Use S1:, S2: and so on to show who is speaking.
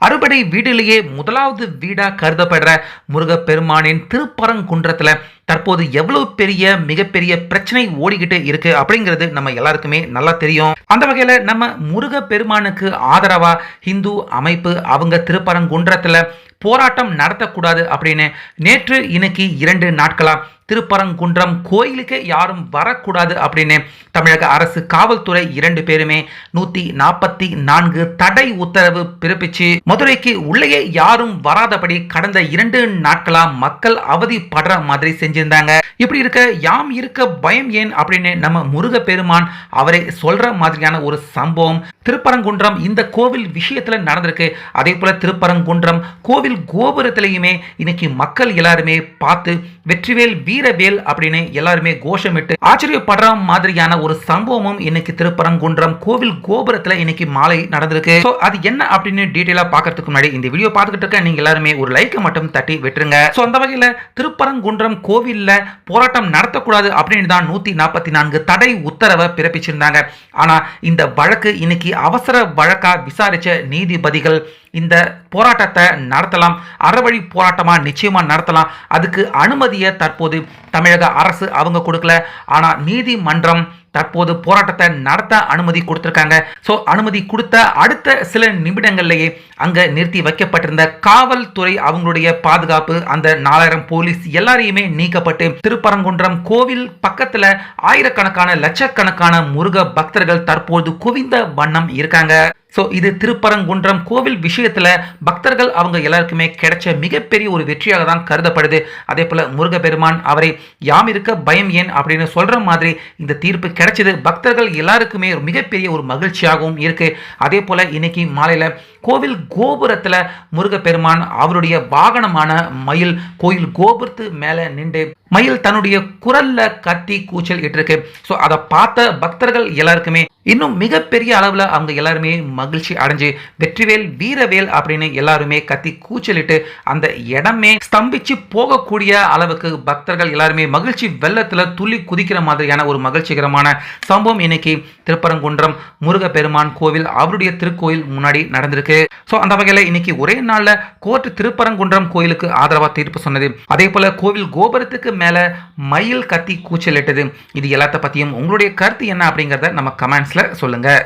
S1: அறுபடை வீட்டிலேயே முதலாவது வீடாக கருதப்படுற முருகப்பெருமானின் திருப்பரங்குன்றத்தில் தற்போது எவ்வளவு பெரிய மிகப்பெரிய பிரச்சனை ஓடிக்கிட்டு இருக்கு அப்படிங்கிறது நம்ம எல்லாருக்குமே நல்லா தெரியும். அந்த வகையில நம்ம முருகப்பெருமானுக்கு ஆதரவா ஹிந்து அமைப்பு அவங்க திருப்பரங்குன்றத்தில் போராட்டம் நடத்தக்கூடாது அப்படின்னு நேற்று இன்னைக்கு இரண்டு நாட்களாக திருப்பரங்குன்றம் கோயிலுக்கு யாரும் வரக்கூடாது அப்படின்னு தமிழக அரசு காவல்துறை இரண்டு பேருமே நூற்றி நாற்பத்தி நான்கு தடை உத்தரவு பிறப்பிச்சு. மதுரைக்கு உள்ளேயே யாரும் வராதபடி கடந்த இரண்டு நாட்களாக மக்கள் அவதிப்படுற மாதிரி செஞ்சிருந்தாங்க. இப்படி இருக்க யாம் இருக்க பயம் ஏன் அப்படின்னு நம்ம முருக பெருமான் அவரை சொல்ற மாதிரியான ஒரு சம்பவம். திருப்பரங்குன்றம் இந்த கோவில் விஷயத்தில் நடந்திருக்கு. அதே போல் திருப்பரங்குன்றம் கோவில் கோபுரத்திலையுமே இன்னைக்கு மக்கள் எல்லாருமே பார்த்து வெற்றிவேல் வீரவேல் அப்படின்னு எல்லாருமே கோஷமிட்டு ஆச்சரியப்படுற மாதிரியான ஒரு சம்பவமும் இன்னைக்கு திருப்பரங்குன்றம் கோவில் கோபுரத்தில் இன்னைக்கு மாலை நடந்திருக்கு. ஸோ அது என்ன அப்படின்னு டீட்டெயிலாக பார்க்கறதுக்கு முன்னாடி இந்த வீடியோ பார்த்துக்கிட்டு இருக்க நீங்க எல்லாருமே ஒரு லைக்கை மட்டும் தட்டி விட்டுருங்க. ஸோ அந்த வகையில் திருப்பரங்குன்றம் கோவிலில் போராட்டம் நடத்தக்கூடாது அப்படின்னு தான் நூற்றி நாற்பத்தி நான்கு தடை உத்தரவை பிறப்பிச்சிருந்தாங்க. ஆனால் இந்த வழக்கு இன்னைக்கு அவசர வழக்கா விசாரித்த நீதிபதிகள் இந்த போராட்டத்தை நடத்தலாம் அறவழி போராட்டமாக நிச்சயமாக நடத்தலாம் அதுக்கு அனுமதியை தற்போது தமிழக அரசு அவங்க கொடுக்கல. ஆனால் நீதிமன்றம் தற்போது போராட்டத்தை நடத்த அனுமதி கொடுத்திருக்காங்க. ஸோ அனுமதி கொடுத்த அடுத்த சில நிமிடங்கள்லேயே அங்கே நிறுத்தி வைக்கப்பட்டிருந்த காவல்துறை அவங்களுடைய பாதுகாப்பு அந்த நாலாயிரம் போலீஸ் எல்லாரையுமே நீக்கப்பட்டு திருப்பரங்குன்றம் கோவில் பக்கத்தில் ஆயிரக்கணக்கான லட்சக்கணக்கான முருக பக்தர்கள் தற்போது குவிந்த வண்ணம் இருக்காங்க. ஸோ இது திருப்பரங்குன்றம் கோவில் விஷயத்தில் பக்தர்கள் அவங்க எல்லாருக்குமே கிடைச்ச மிகப்பெரிய ஒரு வெற்றியாக தான் கருதப்படுது. அதே போல் முருகப்பெருமான் அவரை யாம் இருக்க பயம் ஏன் அப்படின்னு சொல்கிற மாதிரி இந்த தீர்ப்பு கிடைச்சது. பக்தர்கள் எல்லாருக்குமே ஒரு மிகப்பெரிய ஒரு மகிழ்ச்சியாகவும் இருக்குது அதே போல் இன்னைக்கு மாலையில் கோவில் கோபுரத்தில் முருகப்பெருமான் அவருடைய வாகனமான மயில் கோயில் கோபுரத்து மேலே நின்று மயில் தன்னுடைய குரல்ல கத்தி கூச்சல் இட்டிருக்கு. ஸோ அதை பார்த்த பக்தர்கள் எல்லாருக்குமே இன்னும் மிகப்பெரிய அளவில் அவங்க எல்லாருமே மகிழ்ச்சி அடைஞ்சு வெற்றிவேல் வீரவேல் அப்படின்னு எல்லாருமே கத்தி கூச்சலிட்டு அந்த இடமே ஸ்தம்பிச்சு போகக்கூடிய அளவுக்கு பக்தர்கள் எல்லாருமே மகிழ்ச்சி வெள்ளத்தில் துள்ளி குதிக்கிற மாதிரியான ஒரு மகிழ்ச்சிகரமான சம்பவம் இன்னைக்கு திருப்பரங்குன்றம் முருகப்பெருமான் கோவில் அவருடைய திருக்கோயில் முன்னாடி நடந்திருக்கு. ஸோ அந்த வகையில் இன்னைக்கு ஒரே நாளில் கோர்ட் திருப்பரங்குன்றம் கோயிலுக்கு ஆதரவாக தீர்ப்பு சொன்னது. அதே போல கோவில் கோபுரத்துக்கு மேலே மயில் கத்தி கூச்சலிட்டது. இது எல்லாத்த பற்றியும் உங்களுடைய கருத்து என்ன அப்படிங்கிறத நம்ம கமெண்ட்ஸில் சொல்லுங்கள்